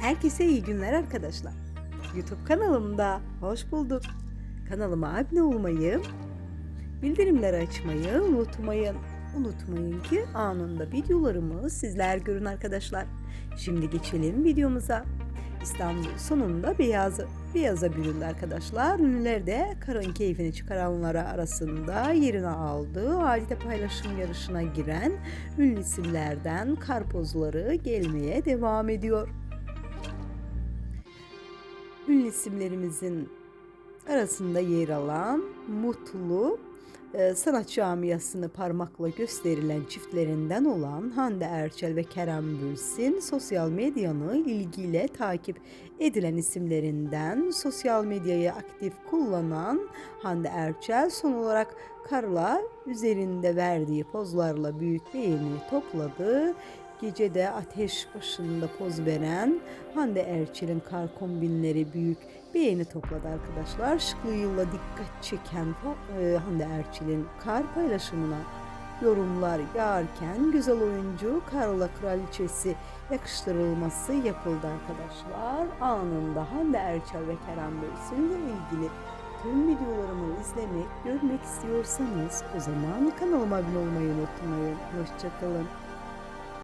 Herkese iyi günler arkadaşlar. YouTube kanalımda hoş bulduk. Kanalıma abone olmayı, bildirimleri açmayı unutmayın. Unutmayın ki anında videolarımı sizler görün arkadaşlar. Şimdi geçelim videomuza. İstanbul sonunda beyazı. Beyaza büründü arkadaşlar. Ünlüler de karın keyfini çıkaranlara arasında yerini aldı. Halide paylaşım yarışına giren ünlü isimlerden karpozları gelmeye devam ediyor. Ünlü isimlerimizin arasında yer alan Mutlu e, sanat camiasını parmakla gösterilen çiftlerinden olan Hande Erçel ve Kerem Bürsin sosyal medyanı ilgiyle takip edilen isimlerinden sosyal medyayı aktif kullanan Hande Erçel son olarak Karla üzerinde verdiği pozlarla büyük beğeni topladı. Gecede ateş başında poz veren Hande Erçel'in kar kombinleri büyük beğeni topladı arkadaşlar. Şıklığıyla dikkat çeken e, Hande Erçel'in kar paylaşımına yorumlar yağarken güzel oyuncu Karla Kraliçesi yakıştırılması yapıldı arkadaşlar. Anında Hande Erçel ve Kerem Bürsin'le ilgili tüm videolarımı izlemek, görmek istiyorsanız o zaman kanalıma abone olmayı unutmayın. Hoşçakalın.